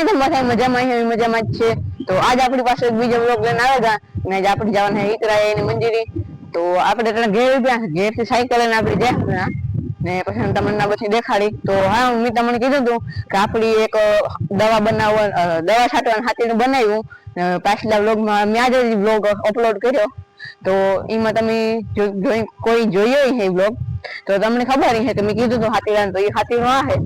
નહીં તો બધા મજામાં છે, મજામાં જ છે. તો આજ આપણી પાસે એક બીજો બ્લોગ લઈને આવેગા ને આજ આપણે જવાના છે ઈકરા એની મંજૂરી. તો આપણે ત્યાં ઘેર ગયા ઘેરથી સાયકલ લઈને આપણે ગયા ને પછી તમને પછી દેખાડી. તો હા, મેં તમને કીધું હતું કે આપણી એક દવા બનાવવા દવા છાંટવાની હાથીનું બનાવ્યું. પાછલા બ્લોગમાં મેં આજે બ્લોગ અપલોડ કર્યો. તો એમાં તમે કોઈ જોયો છે બ્લોગ તો તમને ખબર છે કે મેં કીધું હતું હાથીરાન તો એ હાથીનો આ છે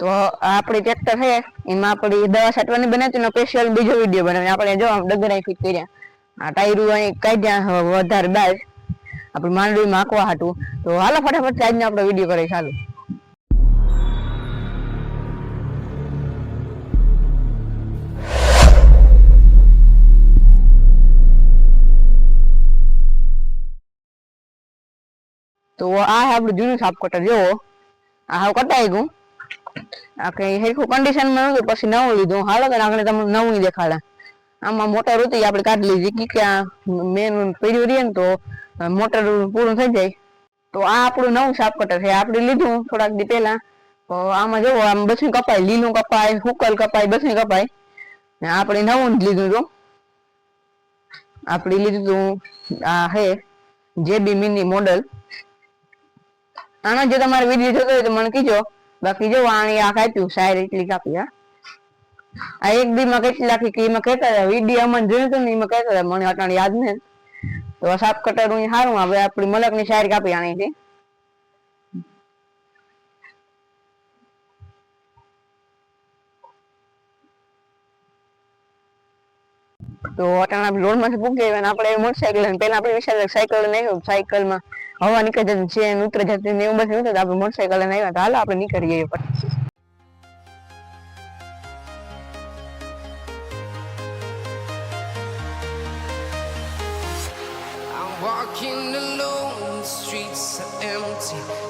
તો આપણી ટ્રેક્ટર છે, એમાં આપણી દવા છાંટવાની બનાવતી સ્પેશિયલ બીજો વીડિયો બનાવી આપણે જો આમ ડગરા ફિટ કર્યા. આ ટાયરું અહીં કાઢ્યા વધારે દાળ આપણે માંડવી માખવા હાટું. તો હાલો ફટાફટ આજનો આપણો વીડિયો કરીએ. ચાલુ તો આ આપણું જૂનું સાપ કટર જોવો આ હાવ કટાઈ ગયું. આ હેખું હેરખું કન્ડિશનમાં નતું, પછી નવું લીધું. હાલો તો આગળ તમને નવું દેખાડે. આમાં મોટર હતી આપણે કાઢી લીધી. કે મેન પીડ્યું રહીએ ને તો મોટર પૂરું થઈ જાય. તો આ આપણું નવું સાપ કટર છે. આપણે લીધું થોડાક દી પહેલા. તો આમાં જોવો, આમ બસું કપાય, લીલું કપાય, હુકલ કપાય બસું કપાય. ને આપણે નવું જ લીધું હતું. આપણે લીધું હતું, આ હે, જેબી મિની મોડલ. આનો જો તમારે વીડિયો જોતો હોય તો મને કીજો. બાકી જો વાણી આ કાપ્યું, શાયર એટલી કાપી, હા? આ એક દી માં કેટલી લાખી કે એમાં કહેતા હતા વીડિયો અમન જોયું હતું ને, એમાં કહેતા હતા, મને અટાણ યાદ ને તો સાપ કટર હું સારું હવે આપણી મલકની શાયર કાપી આણીથી તો અટાણ આપણે રોડમાંથી પૂકી આવ્યા ને આપણે મોટરસાયકલ લઈને પેલા આપણે વિચાર સાયકલ નહીં સાયકલમાં હવા નીકળી જતી છે ઉતરે જતી ને એવું બધું આપણે મોટરસાઇકલ લઈને આવ્યા તો હાલ આપણે નીકળી જઈએ walking alone, the streets are empty.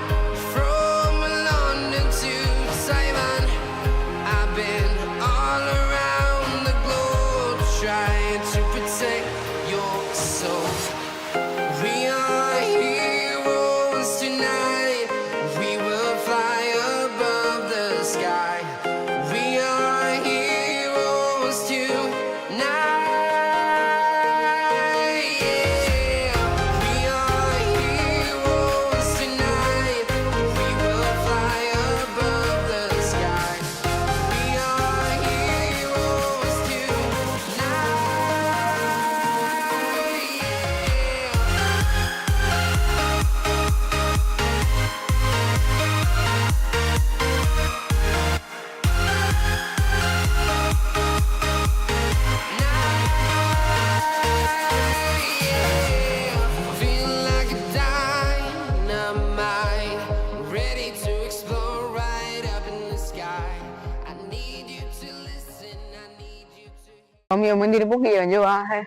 અમે મંદિર પૂકી જો આ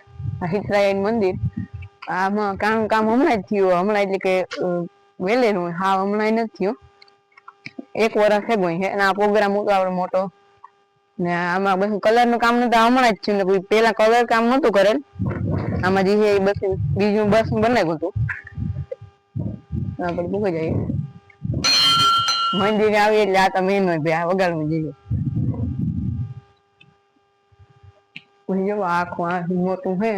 હિતરાયણ મંદિર. આમાં કામ કામ હમણાં જ થયું હમણાં એટલે કે અ, વહેલેનું હા હમણાં નથી થયું. એક વર્ષ થઈ ગયું છે અને આ પ્રોગ્રામ હતો આપણો મોટો. ને આમાં બસ કલરનું કામ નતું હમણાં જ થયું ને પેલા કલર કામ નતું કરેલ. આમાં જે બસ બીજું બસ બનાવ્યું હતું. આપણે પૂકી જઈએ. મંદિરે આવી એટલે આ તો મેન ભાઈ વગાડવું જઈએ. પછી જો આખું આ મોટું છે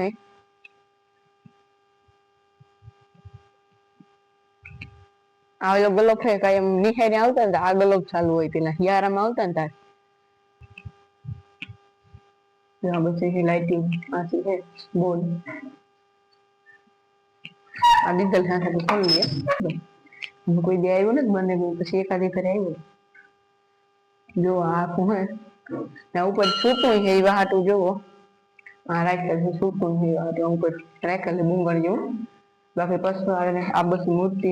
આ ઓલો ગલોબ છે કઈ એમ નિહારી આવતા ને તો આ ગલોબ ચાલુ હોય પેલા હિયારામાં આવતા તાર ત્યાં પછી લાઇટિંગ આથી છે બોર્ડ આ ડીઝલ સાથે ખોલી દે હું કોઈ દે આવ્યો નથી બંને પછી એકાદી ઘરે આવ્યો જો આ આખું હે ઉપર છૂટું છે એ વાહાટું જોવો રાખેલ સૂકું છે ત્યાં ઉપર રાખેલ જેવું બાકી પશુ હારે આ બસ મૂર્તિ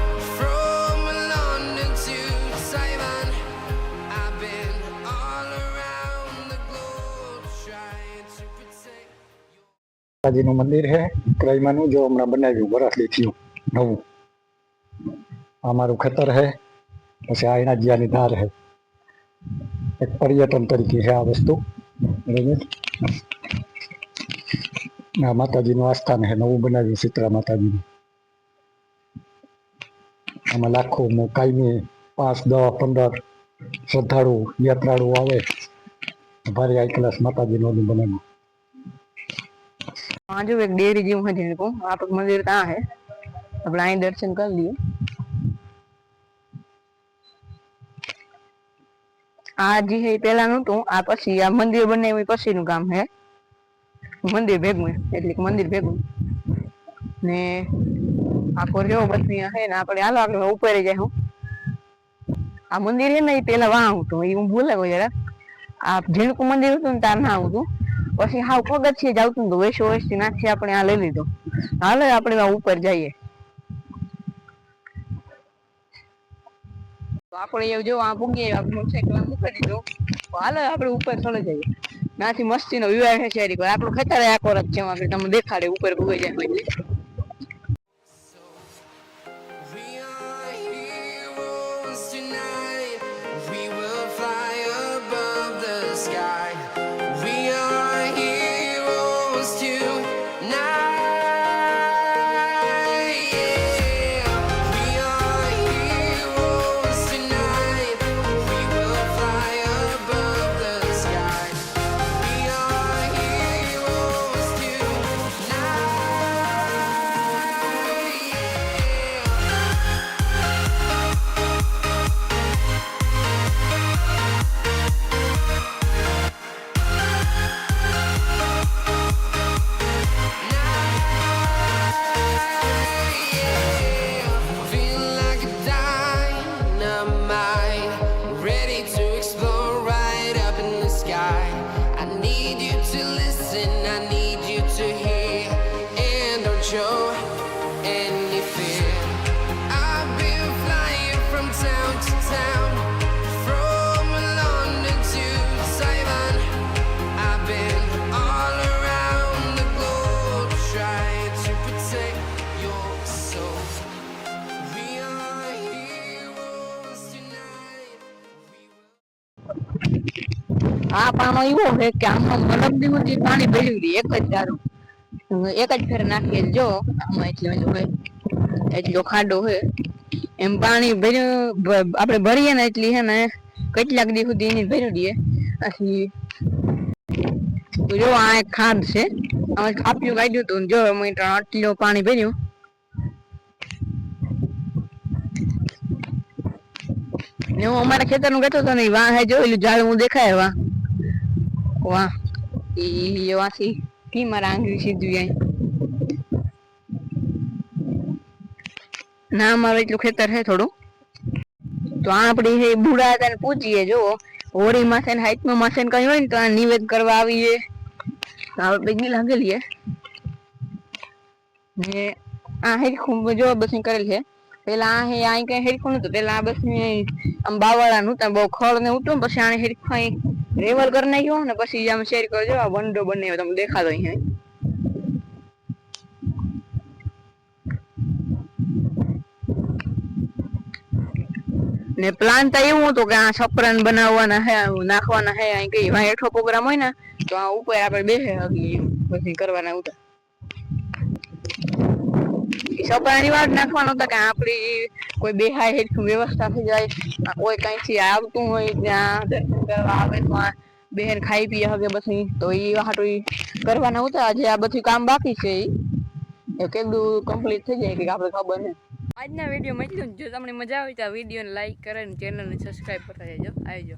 માતાજીનું મંદિર છે. ક્રયમાનું જો હમણાં બનાવ્યું વરસલી થયું નવું. આ મારું ખેતર છે. પછી આ જ્યાંની ધાર છે. એક પર્યટન તરીકે છે આ વસ્તુ. આ માતાજીનું આસ્થાન છે. નવું બનાવ્યું શીતળા માતાજીનું. આમાં લાખો કાયમી પાંચ દસ પંદર શ્રદ્ધાળુ યાત્રાળુ આવે. ભારે હાઈ ક્લાસ માતાજીનું બનાવ્યું આ જો એક ડેરી જેવું છે જેને કહું આપણે મંદિર ત્યાં છે આપણે અહીં દર્શન કરી લઈએ આ જે એ પેલા નતું આ પછી આ મંદિર બનાવ્યું એ પછીનું કામ છે મંદિર ભેગું એટલે મંદિર ભેગું ને આખો રહ્યો પછી હે ને આપણે હાલો આગળ ઉપર જાય હું આ મંદિર હે ને એ પેલા વાં હતું એ હું ભૂલે ગયો જરા આ ઝીણકું મંદિર હતું ને ત્યાં ના આવતું પછી હાવ પગથિયે જ હતું. વેસો વેસથી નાખી આપણે આ લઈ લીધો. હાલે આપણે આ ઉપર જઈએ. આપણે એવું જો આ પૂગીએ આપણે મોટરસાઇકલ મૂકી દીધો. તો આપણે ઉપર ચડી જઈએ. નાથી મસ્તીનો વિવાહ છે આપણું ખેતર આખો રખ છે. આપણે તમને દેખાડે ઉપર ભૂગી જાય to આ પાણો એવો છે કે આમાં મલમ દીવું પાણી ભર્યું દે એક જ ધારું. એક જ ફેર નાખીએ જો, આમાં એટલો હોય, એટલો ખાડો હોય એમ પાણી ભર્યું આપણે ભરીએ ને એટલી છે ને કેટલાક દી સુધી એને ભરી દઈએ પછી જો આ એક ખાડ છે આમાં ખાપ્યું કાઢ્યું હતું જો અમે આટલો પાણી ભર્યું. ને હું અમારા ખેતરનું કહેતો હતો ને, વાહ જોયેલું ઝાડ હું દેખાય વાહ વાથી કી મારા આંગળી સીધું જાય ના અમારું એટલું ખેતર છે થોડું તો આ આપડી હે બુડા હતા પૂછીએ જો હોળી માસે ને હાઈટમાં માસે કઈ હોય ને તો આ નિવેદ કરવા આવીએ તો આપણે ભેગી લાગેલી ને આ હેરખું જો બસ કરેલ છે પેલા આ હે કઈ હેરખું નતું પેલા આ બસ આમ બાવાળા નતું બહુ ખળ ને ઉતું પછી આને હેરખું રેવલ કરી નાખ્યો ને પછી આમ શેર કરજો આ વંડો બને તમને દેખાતો અહીંયા. ને પ્લાન તો એવું હતું કે આ છપરાન બનાવવાના હે નાખવાના હે, અહીં કઈ હેઠો પ્રોગ્રામ હોય ને, તો આ ઉપર આપણે બેસે પછી કરવાના હતા સપનાની વાત નાખવાનો હતા કે આપણી કોઈ બેહાય હેઠું વ્યવસ્થા થઈ જાય, કોઈ કઈથી આવતું હોય ત્યાં આવે તો આ ખાઈ પી હકે પછી તો એ હાટું કરવાના હતા આજે આ બધું કામ બાકી છે એ કેટલું કમ્પ્લીટ થઈ જાય કે આપણે ખબર ને આજના વીડિયો માં જો. તમને મજા આવી તો આ વિડીયોને લાઈક કરે ને ચેનલને સબસ્ક્રાઈબ કરતા જજો આવજો.